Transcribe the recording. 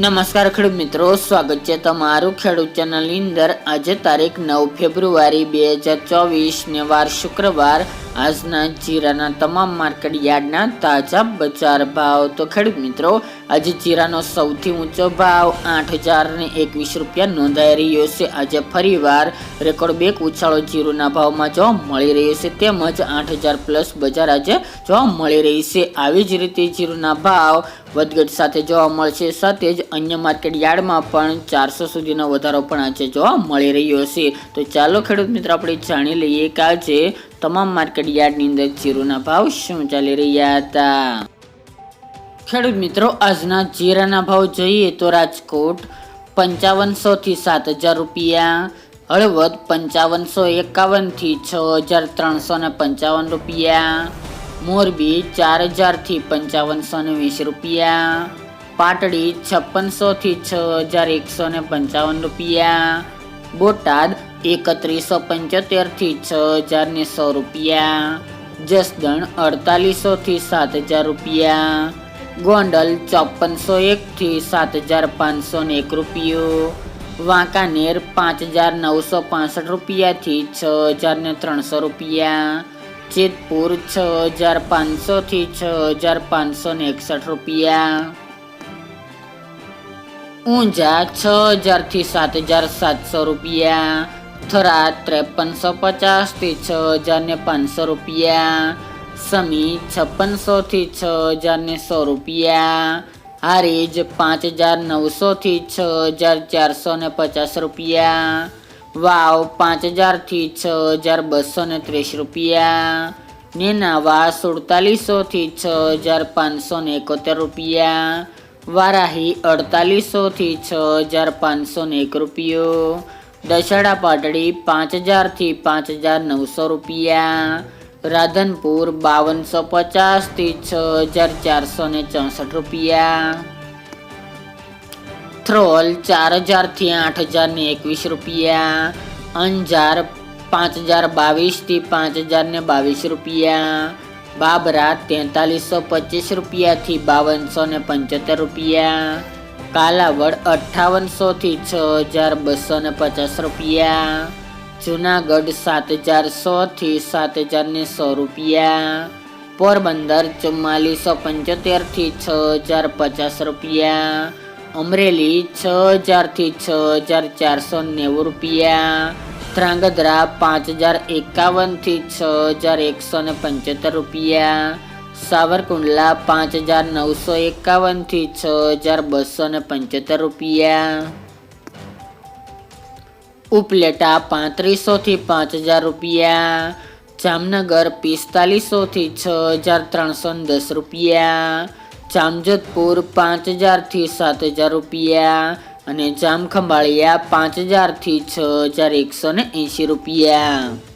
નમસ્કાર ખેડૂત મિત્રો, સ્વાગત છે તમારું ખેડૂત ચેનલની અંદર. આજે તારીખ નવ ફેબ્રુઆરી બે હજાર ચોવીસ ને વાર શુક્રવાર આજના જીરાના તમામ માર્કેટ યાર્ડના તાજા બજાર ભાવ. તો ખેડૂત મિત્રો, આજે જીરાનો સૌથી ઊંચો ભાવ આઠ હજાર ને એકવીસ રૂપિયા નોંધાઈ રહ્યો છે. આજે ફરીવાર રેકોર્ડ બેક ઉછાળો જીરુના ભાવમાં જોવા મળી રહ્યો છે. તેમજ આઠ હજાર પ્લસ બજાર આજે જોવા મળી રહી છે. આવી જ રીતે જીરુના ભાવ વધઘટ સાથે જોવા મળશે. સાથે જ અન્ય માર્કેટ યાર્ડમાં પણ ચારસો સુધીનો વધારો પણ આજે જોવા મળી રહ્યો છે. તો ચાલો ખેડૂત મિત્રો, આપણે જાણી લઈએ કે આજે તમામ માર્કેટ યાર્ડની અંદર જીરુના ભાવ શું ચાલી રહ્યા હતા? ખેડૂત મિત્રો, આજના જીરાના ભાવ જોઈએ તો રાજકોટ પંચાવનસો થી સાત હજાર રૂપિયા, હળવદ પંચાવનસો એકાવનથી છ હજાર ત્રણસો ને પંચાવન રૂપિયા, મોરબી ચાર હજારથી પંચાવનસો ને વીસ રૂપિયા, પાટડી છપ્પનસો થી છ હજાર એકસો ને પંચાવન રૂપિયા, બોટાદ એકત્રીસો પંચોતેરથી છ હજાર ને સો રૂપિયા. જસદણ અડતાલીસો થી સાત હજાર રૂપિયા. ગોંડલ ચોપનસો એક થી સાત હજાર પાંચસો ને એક રૂપિયો. વાંકાનેર પાંચ હજાર નવસો પાસઠ રૂપિયાથી છ હજાર ને ત્રણસો રૂપિયા. જેતપુર છ હજાર પાંચસોથી છ હજાર પાંચસો ને એકસઠ રૂપિયા. ઊંઝા છ હજારથી સાત હજાર સાતસો રૂપિયા. થરાદ ત્રેપનસો પચાસથી છ હજારને પાંચસો રૂપિયા. સમી છપ્પનસોથી છ હજારને સો રૂપિયા. હારીજ પાંચ હજાર નવસોથી છ હજાર ચારસો ને પચાસ રૂપિયા. વાવ પાંચ હજારથી છ હજાર બસો ને ત્રીસ રૂપિયા. નેનાવા સુડતાલીસોથી છ હજાર પાંચસો ને એકોતેર રૂપિયા. વારાહી અડતાલીસોથી છ હજાર પાંચસો ને એક રૂપિયો. દશેડા પાટડી પાંચ હજારથી પાંચ હજાર નવસો રૂપિયા. રાધનપુર બાવનસો પચાસથી છ હજાર ચારસો ને ચોસઠ રૂપિયા. થ્રોલ ચાર હજારથી આઠ હજાર ને એકવીસ રૂપિયા. અંજાર પાંચ હજાર બાવીસથી પાંચ હજાર ને બાવીસ રૂપિયા. બાબરા તેતાલીસો પચીસ રૂપિયાથી બાવનસો ને પંચોતેર રૂપિયા. કાલાવડ અઠ્ઠાવનસોથી છ હજાર બસો ને પચાસ રૂપિયા. જુનાગઢ સાત હજાર સોથી સાત હજાર ને સો રૂપિયા. પોરબંદર ચુમ્માલીસો પંચોતેરથી છ હજાર પચાસ રૂપિયા. અમરેલી છ હજારથી છ હજાર ચારસો નેવું રૂપિયા. ધ્રાંગધ્રા પાંચ હજાર એકાવનથી છ હજાર એકસો ને પંચોતેર રૂપિયા. સાવરકુંડલા પાંચ હજાર નવસો એકાવનથી છ હજાર બસો ને પંચોતેર રૂપિયા. ઉપલેટા પાંત્રીસોથી પાંચ હજાર રૂપિયા. જામનગર પિસ્તાલીસોથી છ હજાર ત્રણસો દસ રૂપિયા. જામજોધપુર પાંચ હજારથી સાત હજાર રૂપિયા. અને જામખંભાળિયા પાંચ હજારથી છ હજાર એકસો ને એંશી રૂપિયા.